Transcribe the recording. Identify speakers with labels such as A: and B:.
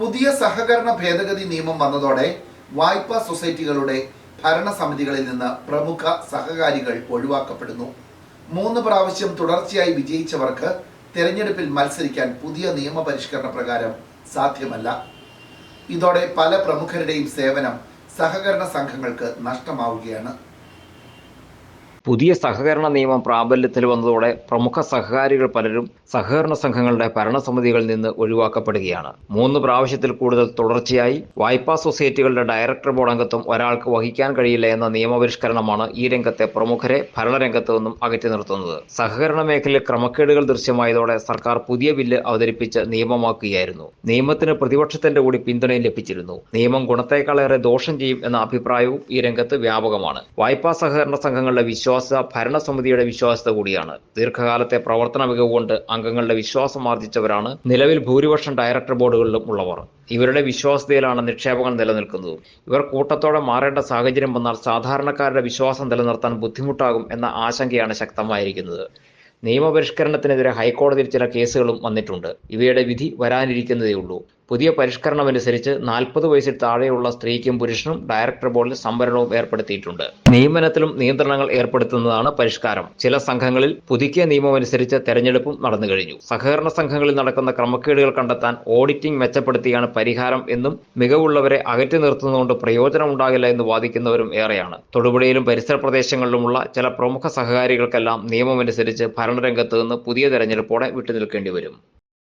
A: പുതിയ സഹകരണ ഭേദഗതി നിയമം വന്നതോടെ വായ്പാ സൊസൈറ്റികളുടെ ഭരണസമിതികളിൽ നിന്ന് പ്രമുഖ സഹകാരികൾ ഒഴിവാക്കപ്പെടുന്നു. മൂന്ന് പ്രാവശ്യം തുടർച്ചയായി വിജയിച്ചവർക്ക് തെരഞ്ഞെടുപ്പിൽ മത്സരിക്കാൻ പുതിയ നിയമപരിഷ്കരണ പ്രകാരം സാധ്യമല്ല. ഇതോടെ പല പ്രമുഖരുടെയും സേവനം സഹകരണ സംഘങ്ങൾക്ക് നഷ്ടമാവുകയാണ്.
B: പുതിയ സഹകരണ നിയമം പ്രാബല്യത്തിൽ വന്നതോടെ പ്രമുഖ സഹകാരികൾ പലരും സഹകരണ സംഘങ്ങളുടെ ഭരണസമിതികളിൽ നിന്ന് ഒഴിവാക്കപ്പെടുകയാണ്. മൂന്ന് പ്രാവശ്യത്തിൽ കൂടുതൽ തുടർച്ചയായി വായ്പാ സൊസൈറ്റികളുടെ ഡയറക്ടർ ബോർഡ് അംഗത്വം ഒരാൾക്ക് വഹിക്കാൻ കഴിയില്ല എന്ന നിയമപരിഷ്കരണമാണ് ഈ രംഗത്തെ പ്രമുഖരെ ഭരണരംഗത്ത് നിന്നും അകറ്റി നിർത്തുന്നത്. സഹകരണ മേഖലയിൽ ക്രമക്കേടുകൾ ദൃശ്യമായതോടെ സർക്കാർ പുതിയ ബില്ല് അവതരിപ്പിച്ച് നിയമമാക്കുകയായിരുന്നു. നിയമത്തിന് പ്രതിപക്ഷത്തിന്റെ കൂടി പിന്തുണയും ലഭിച്ചിരുന്നു. നിയമം ഗുണത്തേക്കാളേറെ ദോഷം ചെയ്യും എന്ന അഭിപ്രായവും ഈ രംഗത്ത് വ്യാപകമാണ്. വായ്പാ സഹകരണ സംഘങ്ങളുടെ വിശ്വാസ ഭരണസമിതിയുടെ വിശ്വാസ്യത കൂടിയാണ്. ദീർഘകാലത്തെ പ്രവർത്തന മികവ് കൊണ്ട് അംഗങ്ങളുടെ വിശ്വാസം ആർജിച്ചവരാണ് നിലവിൽ ഭൂരിപക്ഷം ഡയറക്ടർ ബോർഡുകളിലും ഉള്ളവർ. ഇവരുടെ വിശ്വാസ്യതയിലാണ് നിക്ഷേപങ്ങൾ നിലനിൽക്കുന്നത്. ഇവർ കൂട്ടത്തോടെ മാറേണ്ട സാഹചര്യം വന്നാൽ സാധാരണക്കാരുടെ വിശ്വാസം നിലനിർത്താൻ ബുദ്ധിമുട്ടാകും എന്ന ആശങ്കയാണ് ശക്തമായിരിക്കുന്നത്. നിയമപരിഷ്കരണത്തിനെതിരെ ഹൈക്കോടതിയിൽ ചില കേസുകളും വന്നിട്ടുണ്ട്. ഇവയുടെ വിധി വരാനിരിക്കുന്നതേയുള്ളൂ. പുതിയ പരിഷ്കരണമനുസരിച്ച് നാൽപ്പത് വയസ്സിൽ താഴെയുള്ള സ്ത്രീക്കും പുരുഷനും ഡയറക്ടർ ബോർഡിൽ സംവരണവും ഏർപ്പെടുത്തിയിട്ടുണ്ട്. നിയമനത്തിലും നിയന്ത്രണങ്ങൾ ഏർപ്പെടുത്തുന്നതാണ് പരിഷ്കാരം. ചില സംഘങ്ങളിൽ പുതുക്കിയ നിയമമനുസരിച്ച് തെരഞ്ഞെടുപ്പും നടന്നു കഴിഞ്ഞു. സഹകരണ സംഘങ്ങളിൽ നടക്കുന്ന ക്രമക്കേടുകൾ കണ്ടെത്താൻ ഓഡിറ്റിംഗ് മെച്ചപ്പെടുത്തിയാണ് പരിഹാരം എന്നും മികവുള്ളവരെ അകറ്റി നിർത്തുന്നതുകൊണ്ട് പ്രയോജനമുണ്ടാകില്ല എന്ന് വാദിക്കുന്നവരും ഏറെയാണ്. തൊടുപുഴയിലും പരിസര പ്രദേശങ്ങളിലുമുള്ള ചില പ്രമുഖ സഹകാരികൾക്കെല്ലാം നിയമമനുസരിച്ച് ഭരണരംഗത്ത് നിന്ന് പുതിയ തെരഞ്ഞെടുപ്പോടെ വിട്ടുനിൽക്കേണ്ടി വരും.